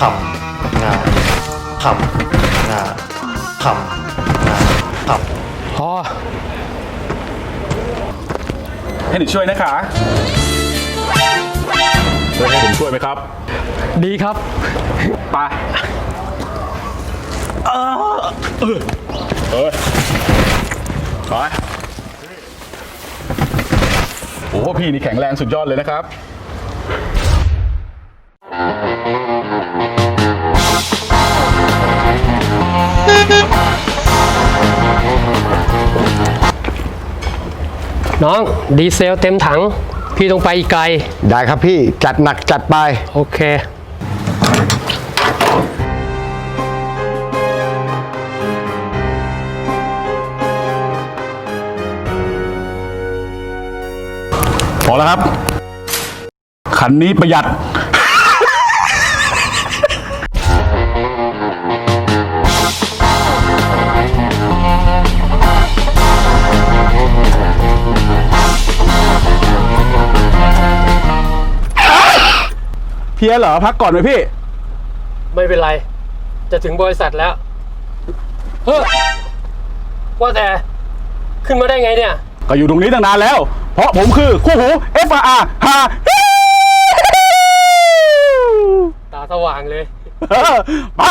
ทำงานทำงานทำงานทำพอให้หนูช่วยนะคะจะให้ผมช่วยไหมครับ ดีครับ ไปเออเออเฮ้ยไปโอ้โหพี่นี่แข็งแรงสุดยอดเลยนะครับ น้องดีเซลเต็มถัง พี่ต้องไปอีกไกล ได้ครับพี่จัดหนักจัดไป โอเค พอแล้วครับ คันนี้ประหยัด เพียเหรอพักก่อนไหมพี่ ไม่เป็นไร จะถึงบริษัทแล้ว เฮ้ยว่าแต่ขึ้นมาได้ไงเนี่ย ก็อยู่ตรงนี้ตั้งนานแล้ว เพราะผมคือคู่หู FRR ฮาตาสว่างเลย ไป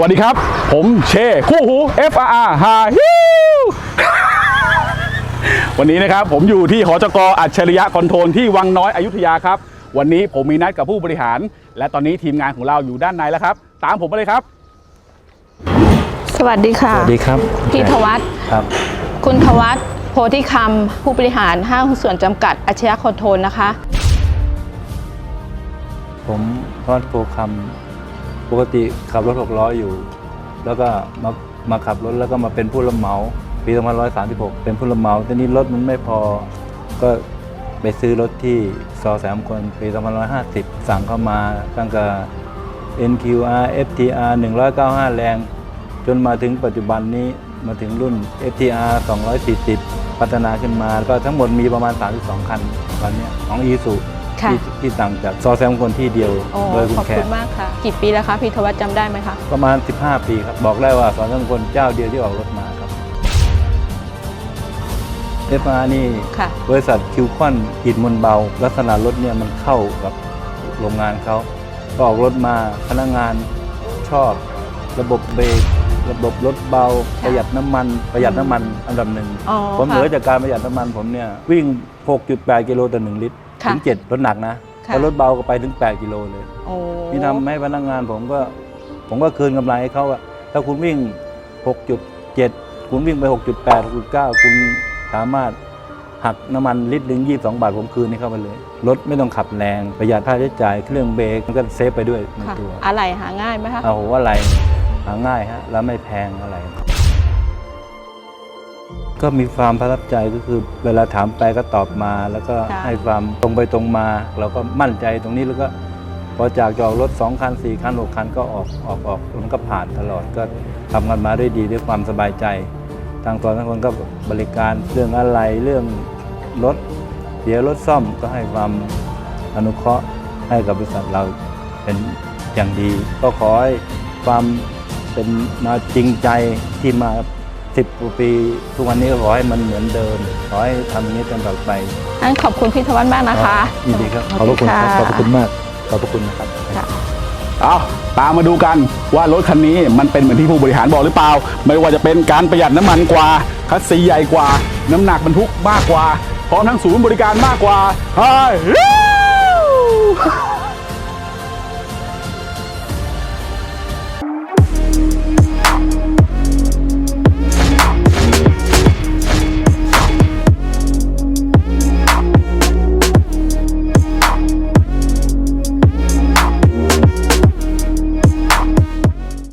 สวัสดีครับ ผมเช คู่หู FRR ฮาฮิววันนี้นะครับผมอยู่ที่หอจกอัจฉริยะคอนโทรลที่วังน้อยอยุธยาครับ วันนี้ผมมีนัดกับผู้บริหาร และตอนนี้ทีมงานของเราอยู่ด้านในแล้วครับ ตามผมมาเลยครับ สวัสดีค่ะ สวัสดีครับพี่ธวัฒน์ครับ คุณธวัฒน์โพธิคำผู้บริหารห้างหุ้นส่วนจำกัดอาชญาคอนโทรลนะคะ ผมทอดโพคำ ปกติขับรถหกล้ออยู่ แล้วก็มามาขับรถแล้วก็มาเป็นผู้รับเหมา ปี2536 เป็นผู้รับเหมาทีนี้รถมันไม่พอ ก็ไปซื้อรถที่ซอแสมคนปี2550 สั่งเข้ามาตั้งแต่ NQR FTR 195 แรง จนมาถึงปัจจุบันนี้มาถึงรุ่น FTR 240 พัฒนาขึ้นมา ก็ทั้งหมดมีประมาณ 32 คันตอนนี้ของ e s u ค่ะ ที่ที่ต่างจากซอแซมคนที่เดียวโอ้โดยคุขณอบแขคุกณมากค่ะ กี่ปีแล้วคะพี่ธวัฒน์จำได้ไหมคะ ประมาณ 15 ปีครับ บอกได้ว่าซอแซมคนเจ้าเดียวที่ออกรถมาครับเอฟอานี่ค่ะ บริษัทคิวคอนอิฐมนเบา ลักษณะรถเนี่ยมันเข้ากับโรงงานเขาก็ออกรถมาพนักงานชอบ ระบบเบรกระบบรถเบา ประหยัดน้ำมัน ประหยัดน้ำมันอันดับหนึ่ง อ๋อผมเหค่ะลือจากการประหยัดน้ำมันผมเนี่ย วิ่ง 6.8 กิโลต่อ 1 ลิตร ค่ะถึง7รถหนักนะค่ะถ้ารถเบาก็ไปถึง 8 กิโลเลยโอ้นี่ทำให้พนักงานผมก็ ผมก็คืนกำไรให้เขาอะถ้าคุณวิ่ง 6.7 คุณวิ่งไป 6.8 6.9 คุณสามารถหักน้ำมันลิตรหนึ่ง22 บาทผมคืนให้เข้าไปเลย รถไม่ต้องขับแรง ประหยัดค่าใช้จ่ายเครื่องเบรกมันก็เซฟไปด้วยในค่ะตัวอะไรหาง่ายไหมคะ เอาว่าอะไรหาง่ายฮะแล้วไม่แพงอะไร ก็มีความประทับใจก็คือเวลาถามไปก็ตอบมา แล้วก็ค่ะ ให้ความตรงไปตรงมา เราก็มั่นใจตรงนี้แล้วก็พอจากจะออกรถ 2 คัน 4 คัน 6 คันก็ออกออกออกมันก็ผ่านตลอดก็ทำกันมาด้วยดีด้วยความสบายใจ ทางตอนทั้งคนก็บริการเรื่องอะไรเรื่องรถเสียรถซ่อมก็ให้ความอนุเคราะห์ให้กับบริษัทเราเป็นอย่างดี ก็ขอให้ความเป็นมาจริงใจที่มา สิบกว่าปีทุกวันนี้ก็ขอให้มันเหมือนเดิม ขอให้ทำอย่างนี้จนต่อไปงั้นขอบคุณพี่ธวัฒน์มากนะคะ ยินดีครับ ขอบพระคุณครับะขอบพระคุณมาก ขอบพระคุณนะครับค่ะเอาตามมาดูกันว่ารถคันนี้มันเป็นเหมือนที่ผู้บริหารบอกหรือเปล่า ไม่ว่าจะเป็นการประหยัดน้ำมันกว่าคัสซีใหญ่กว่า น้ำหนักบรรทุกมากกว่าพร้อมทั้งศูนย์บริการมากกว่าเฮ้ย